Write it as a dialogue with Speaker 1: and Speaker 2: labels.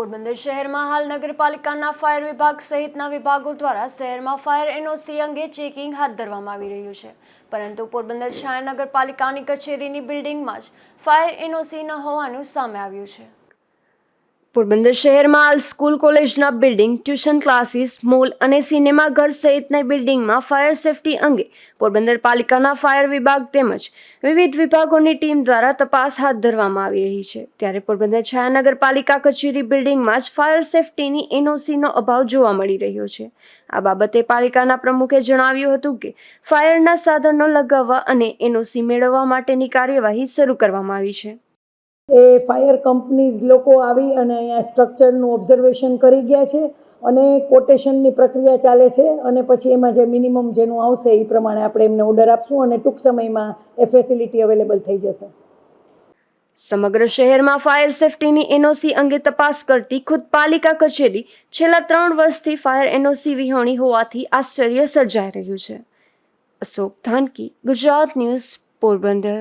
Speaker 1: પોરબંદર શહેરમાં હાલ નગરપાલિકાના ફાયર વિભાગ સહિતના વિભાગો દ્વારા શહેરમાં ફાયર એનઓસી અંગે ચેકિંગ હાથ ધરવામાં આવી રહ્યું છે. પરંતુ પોરબંદર શહેર નગરપાલિકાની કચેરીની બિલ્ડિંગમાં જ ફાયર એનઓસી ન હોવાનું સામે આવ્યું છે. પોરબંદર શહેરમાં હાલ સ્કૂલ કોલેજના બિલ્ડિંગ, ટ્યુશન ક્લાસીસ, મોલ અને સિનેમાઘર સહિતની બિલ્ડિંગમાં ફાયર સેફટી અંગે પોરબંદર પાલિકાના ફાયર વિભાગ તેમજ વિવિધ વિભાગોની ટીમ દ્વારા તપાસ હાથ ધરવામાં આવી રહી છે. ત્યારે પોરબંદર છાયાનગર પાલિકા કચેરી બિલ્ડિંગમાં જ ફાયર સેફટીની એનઓસીનો અભાવ જોવા મળી રહ્યો છે. આ બાબતે પાલિકાના પ્રમુખે જણાવ્યું હતું કે, ફાયરના સાધનો લગાવવા અને એનઓસી મેળવવા માટેની કાર્યવાહી શરૂ કરવામાં આવી છે.
Speaker 2: એ ફાયર કંપનીઝ લોકો આવી અને અહીંયા સ્ટ્રક્ચરનું ઓબ્ઝર્વેશન કરી ગયા છે અને કોટેશનની પ્રક્રિયા ચાલે છે અને પછી એમાં જે મિનિમમ જેનું આવશે એ પ્રમાણે આપણે એમને ઓર્ડર આપશું અને ટૂંક સમયમાં એ ફેસિલિટી અવેલેબલ થઈ જશે.
Speaker 1: સમગ્ર શહેરમાં ફાયર સેફટીની એનઓસી અંગે તપાસ કરતી ખુદ પાલિકા કચેરી છેલ્લા ત્રણ વર્ષથી ફાયર એનઓસી વિહોણી હોવાથી આશ્ચર્ય સર્જાઈ રહ્યું છે. અશોક ધાનકી, ગુજરાત ન્યૂઝ પોરબંદર.